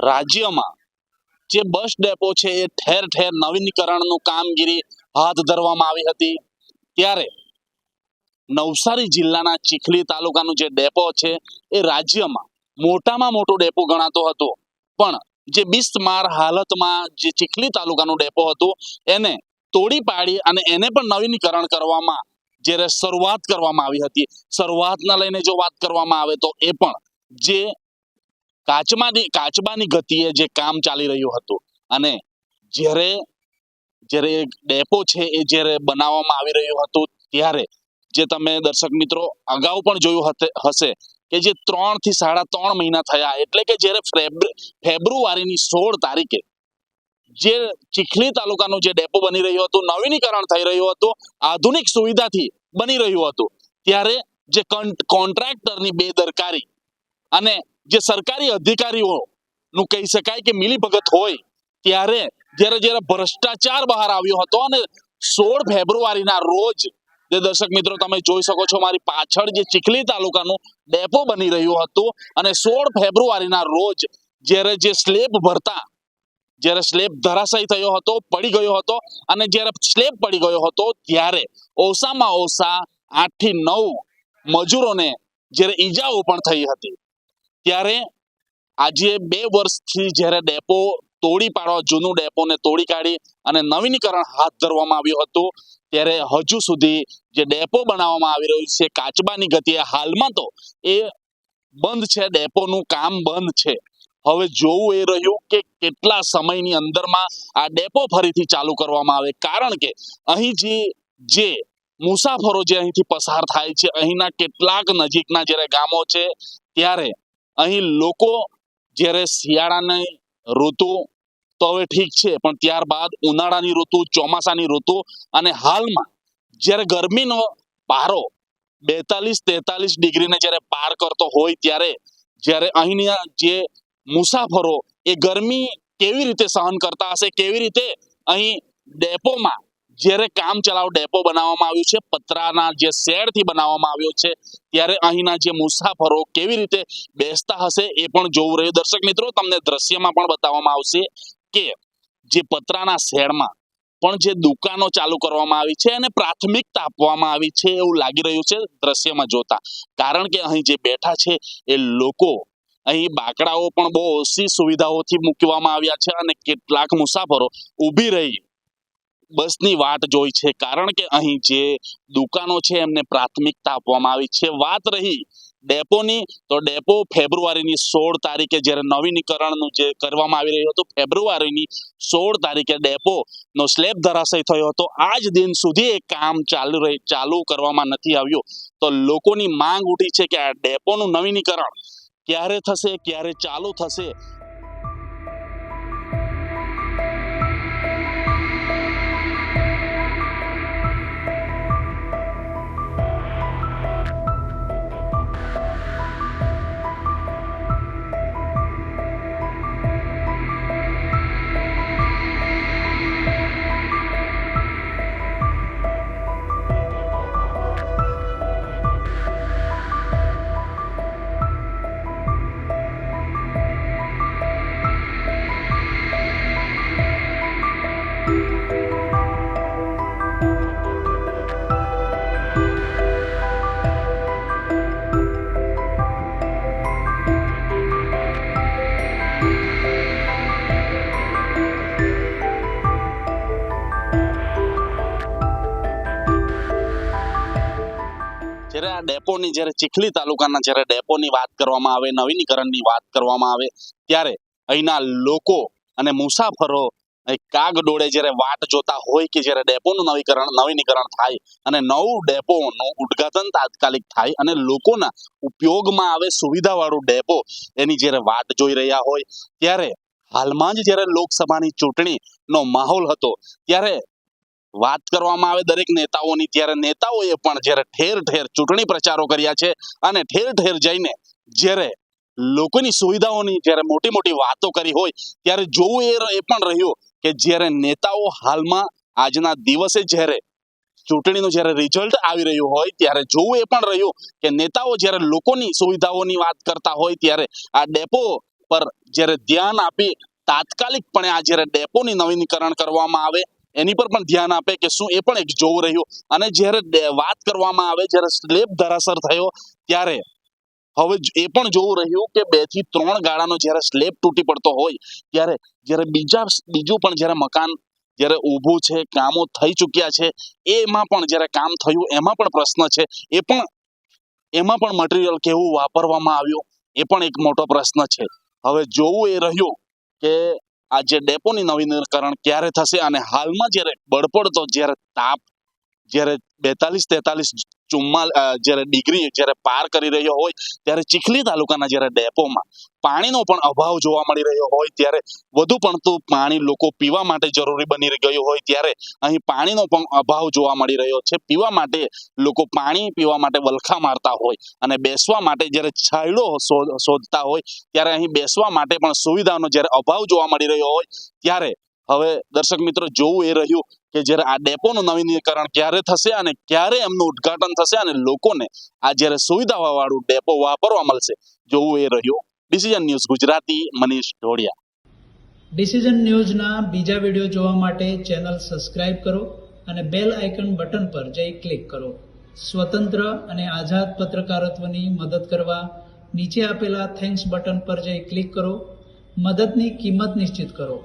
રાજ્યમાં જે bus depot છે એ ઠેર ઠેર નવીનીકરણનું કામગીરી હાથ ધરવામાં આવી હતી. ત્યારે નવસારી જિલ્લાના ચીખલી તાલુકાનું જે ડેપો છે એ રાજ્યમાં મોટામાં મોટો ડેપો ગણાતો હતો. પણ જે બિસ્તમાર હાલતમાં જે ચીખલી તાલુકાનું ડેપો હતું એને તોડી પાડી અને એને પણ નવીનીકરણ કરવામાં જ્યારે શરૂઆત કરવામાં આવી હતી. શરૂઆતના લઈને જો વાત કરવામાં આવે તો એ પણ જે કાચમાની કાચબાની ગતિએ જે કામ ચાલી રહ્યું હતું. અને જ્યારે જ્યારે ડેપો છે એ જ્યારે બનાવવામાં આવી રહ્યું હતું, ત્યારે જે તમે દર્શક મિત્રો અગાઉ પણ જોયું હશે કે જે ત્રણથી સાડા ત્રણ મહિના થયા, એટલે કે જ્યારે ફેબ્રુ- ફેબ્રુઆરીની સોળ તારીખે જે ચીખલી તાલુકાનું જે ડેપો બની રહ્યું હતું, નવીનીકરણ થઈ રહ્યું હતું, આધુનિક સુવિધાથી બની રહ્યું હતું, ત્યારે જે કન- કોન્ટ્રાક્ટરની બેદરકારી અને જે સરકારી અધિકારીઓ નું કહી શકાય કે મિલીભગત હોય, ત્યારે જ્યારે જ્યારે ભ્રષ્ટાચાર બહાર આવ્યો હતો અને સોળ ફેબ્રુઆરીના રોજ, જે દર્શક મિત્રો તમે જોઈ શકો છો, મારી પાછળ જે ચીખલી તાલુકાનું ડેપો બની રહ્યું હતું અને સોળ ફેબ્રુઆરીના રોજ જ્યારે જે સ્લેબ ભરતા, જ્યારે સ્લેબ ધરાશાયી થયો હતો, પડી ગયો હતો અને જ્યારે સ્લેબ પડી ગયો હતો, ત્યારે ઓછામાં ઓછા આઠથી નવ મજૂરોને જ્યારે ઈજાઓ પણ થઈ હતી. ત્યારે આજે બે વર્ષથી જ્યારે ડેપો તોડી પાડવા, જૂનું ડેપોને તોડી કાઢી અને નવીનીકરણ હાથ ધરવામાં આવ્યું હતું, ત્યારે હજુ સુધી જે ડેપો બનાવવામાં આવી રહ્યું છે, કાચબાની ગતિએ હાલમાં તો એ બંધ છે, ડેપોનું કામ બંધ છે. હવે જોવું એ રહ્યું કે કેટલા સમયની અંદરમાં આ ડેપો ફરીથી ચાલુ કરવામાં આવે. કારણ કે અહીં જે જે મુસાફરો જે અહીંથી પસાર થાય છે, અહીંના કેટલાક નજીકના જ્યારે ગામો છે, ત્યારે અહીં લોકો જ્યારે શિયાળાની ઋતુ તો હવે ઠીક છે, પણ ત્યારબાદ ઉનાળાની ઋતુ, ચોમાસાની ઋતુ અને હાલમાં જ્યારે ગરમીનો પારો બેતાલીસ તેતાલીસ ડિગ્રીને જ્યારે પાર કરતો હોય ત્યારે જ્યારે અહીંના જે મુસાફરો એ ગરમી કેવી રીતે સહન કરતા હશે, કેવી રીતે અહીં ડેપોમાં જ્યારે કામ ચલાવ ડેપો બનાવવામાં આવ્યું છે, પતરાના જે શેડથી બનાવવામાં આવ્યો છે, ત્યારે અહીંના જે મુસાફરો કેવી રીતે બેસતા હશે એ પણ જોવું રહ્યું. દર્શક મિત્રો, તમને દ્રશ્યમાં પણ બતાવવામાં આવશે કે જે પતરાના શેડમાં પણ જે દુકાનો ચાલુ કરવામાં આવી છે અને પ્રાથમિકતા આપવામાં આવી છે એવું લાગી રહ્યું છે દ્રશ્યમાં જોતા. કારણ કે અહીં જે બેઠા છે એ લોકો, અહીં બાકડાઓ પણ બહુ ઓછી સુવિધાઓથી મૂકવામાં આવ્યા છે અને કેટલાક મુસાફરો ઊભી રહી બસની વાટ જોઈ છે. કારણ કે અહીં જે દુકાનો છે એમને પ્રાથમિકતા આપવામાં આવી છે. વાત રહી ડેપોની, તો ડેપો ફેબ્રુઆરીની સોળ તારીખે જ્યારે નવીનીકરણનું જે કરવામાં આવી રહ્યું હતું, ફેબ્રુઆરીની સોળ તારીખે ડેપોનો સ્લેબ ધરાશય થયો હતો. આજ દિન સુધી એ કામ ચાલુ રહી, ચાલુ કરવામાં નથી આવ્યું. તો લોકોની માંગ ઉઠી છે કે આ ડેપોનું નવીનીકરણ ક્યારે થશે, ક્યારે ચાલુ થશે? આ ડેપોની જ્યારે ચીખલી તાલુકાના જ્યારે ડેપોની વાત કરવામાં આવે, નવીનીકરણની વાત કરવામાં આવે, ત્યારે અહીંના લોકો અને મુસાફરો કાગ ડોળે જ્યારે વાટ જોતા હોય કે જ્યારે ડેપોનું નવીકરણ, નવીનીકરણ થાય અને નવું ડેપોનું ઉદ્ઘાટન તાત્કાલિક થાય અને લોકોના ઉપયોગમાં આવે સુવિધાવાળું ડેપો એની જ્યારે વાટ જોઈ રહ્યા હોય, ત્યારે હાલમાં જ જ્યારે લોકસભાની ચૂંટણીનો માહોલ હતો, ત્યારે વાત કરવામાં આવે દરેક નેતાઓની, ત્યારે નેતાઓએ પણ જ્યારે ઠેર ઠેર ચૂંટણી પ્રચારો કર્યા છે અને ઠેર ઠેર જઈને જ્યારે લોકોની સુવિધાઓની જ્યારે મોટી મોટી વાતો કરી હોય, ત્યારે જોવું એ પણ રહ્યું કે જ્યારે નેતાઓ હાલમાં આજના દિવસે જ્યારે ચૂંટણીનું જ્યારે રિઝલ્ટ આવી રહ્યું હોય, ત્યારે જોવું એ પણ રહ્યું કે નેતાઓ જ્યારે લોકોની સુવિધાઓની વાત કરતા હોય, ત્યારે આ ડેપો પર જ્યારે ધ્યાન આપી તાત્કાલિકપણે આ જ્યારે ડેપોની નવીનીકરણ કરવામાં આવે એની પર પણ ધ્યાન આપે કે શું એ પણ એક જોવું રહ્યું. અને જ્યારે વાત કરવામાં આવે, જ્યારે સ્લેબ ધરાસર થયો, ત્યારે હવે એ પણ જોવું રહ્યું કે બેથી ત્રણ ગાળાનો જ્યારે સ્લેબ તૂટી પડતો હોય, ત્યારે જ્યારે બીજા બીજું પણ જ્યારે મકાન જ્યારે ઊભું છે, કામો થઈ ચૂક્યા છે, એમાં પણ જ્યારે કામ થયું, એમાં પણ પ્રશ્ન છે. એ પણ, એમાં પણ મટીરિયલ કેવું વાપરવામાં આવ્યું, એ પણ એક મોટો પ્રશ્ન છે. હવે જોવું એ રહ્યું કે આ જે ડેપોની નવીનીકરણ ક્યારે થશે અને હાલમાં જ્યારે બળપડતો જ્યારે તાપ જ્યારે બેતાલીસ તેતાલીસ ચુમ્મા જ્યારે ડિગ્રી જ્યારે પાર કરી રહ્યો હોય, ત્યારે ચીખલી તાલુકાના જ્યારે ડેપોમાં પાણીનો પણ અભાવ જોવા મળી રહ્યો હોય, ત્યારે વધુ પડતું પાણી લોકો પીવા માટે જરૂરી બની ગયું હોય, ત્યારે અહીં પાણીનો પણ અભાવ જોવા મળી રહ્યો છે. પીવા માટે લોકો પાણી પીવા માટે વલખા મારતા હોય અને બેસવા માટે જ્યારે છાંયડો શોધ- શોધતા હોય, ત્યારે અહીં બેસવા માટે પણ સુવિધાનો જ્યારે અભાવ જોવા મળી રહ્યો હોય, ત્યારે હવે દર્શક મિત્રો જોવું એ રહ્યું કે જ્યારે આ ડેપોનું નવીનીકરણ ક્યારે થશે અને ક્યારે એમનું ઉદ્ઘાટન થશે અને લોકોને આ જ્યારે સુવિધાવાળું ડેપો વાપરવા મળશે, જોવું એ રહ્યું. Decision news Gujarati, Manish Dholiya. Decision ન્યૂઝના બીજા વીડિયો જોવા માટે ચેનલ સબસ્ક્રાઇબ કરો અને બેલ આઇકન બટન પર જઈ ક્લિક કરો. સ્વતંત્ર અને આઝાદ પત્રકારત્વની મદદ કરવા નીચે આપેલા થેન્ક્સ બટન પર જઈ ક્લિક કરો. મદદની કિંમત નિશ્ચિત કરો.